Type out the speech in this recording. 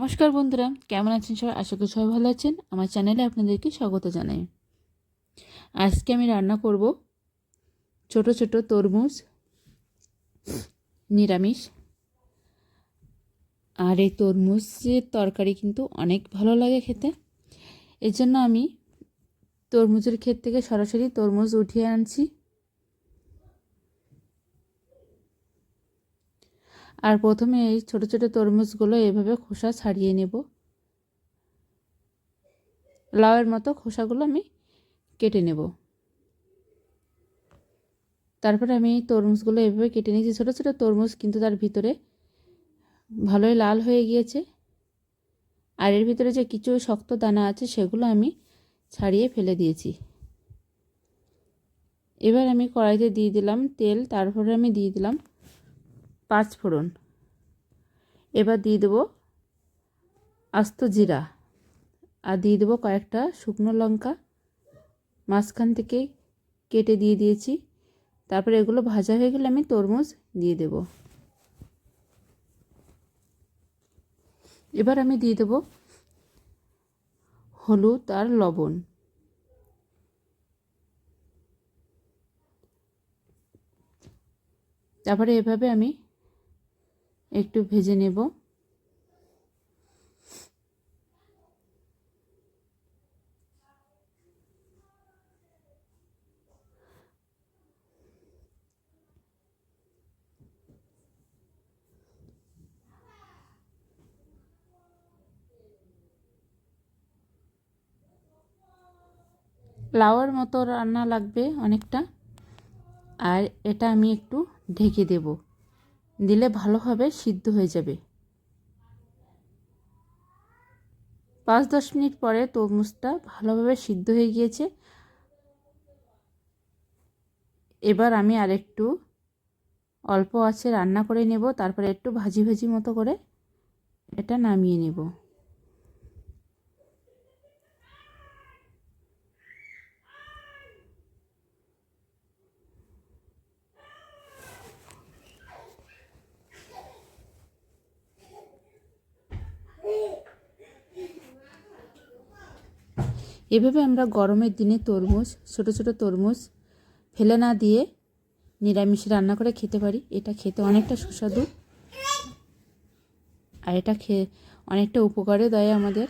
নমস্কার বন্ধুরা, কেমন আছেন সবাই? আশা করি সবাই ভালো আছেন। আমার চ্যানেলে আপনাদেরকে স্বাগত জানাই। আজকে আমি রান্না করব ছোট ছোট তরমুজ, নিরামিষ। আর এই তরমুজের তরকারি কিন্তু অনেক ভালো লাগে খেতে। এর জন্য আমি তরমুজের ক্ষেত থেকে সরাসরি তরমুজ উঠিয়ে আনছি। আর প্রথমে এই ছোটো ছোটো তরমুজগুলো এভাবে খোসা ছাড়িয়ে নেব। লাউয়ের মতো খোসাগুলো আমি কেটে নেব। তারপরে আমি তরমুজগুলো এভাবে কেটে নিয়েছি। ছোটো ছোটো তরমুজ কিন্তু তার ভিতরে ভালোই লাল হয়ে গিয়েছে। আর এর ভিতরে যে কিছু শক্ত দানা আছে সেগুলো আমি ছাড়িয়ে ফেলে দিয়েছি। এবার আমি কড়াইতে দিয়ে দিলাম তেল, তারপরে আমি দিয়ে দিলাম পাঁচ ফোড়ন। এবার দিয়ে দেবো আস্ত জিরা আর দিয়ে দেবো কয়েকটা শুকনো লঙ্কা। মাঝখান থেকে কেটে দিয়ে দিয়েছি। তারপরে এগুলো ভাজা হয়ে গেলে আমি তরমুজ দিয়ে দেব। এবার আমি দিয়ে দেবো হলুদ আর লবণ। তারপরে এভাবে আমি একটু ভেজে নেব। লাউয়ের মতো রান্না লাগবে অনেকটা। আর এটা আমি একটু ঢেকে দেবো। দিলে ভালোভাবে সিদ্ধ হয়ে যাবে। পাঁচ দশ মিনিট পরে তরমুজটা ভালোভাবে সিদ্ধ হয়ে গিয়েছে। এবার আমি আর একটু অল্প আছে রান্না করে নেব, তারপরে একটু ভাজি ভাজি মতো করে এটা নামিয়ে নেব। এভাবে আমরা গরমের দিনে তরমুজ, ছোট ছোট তরমুজ ফেলে না দিয়ে নিরামিষ রান্না করে খেতে পারি। এটা খেতে অনেকটা সুস্বাদু। আর এটা খেয়ে অনেকটা উপকারে দেয় আমাদের।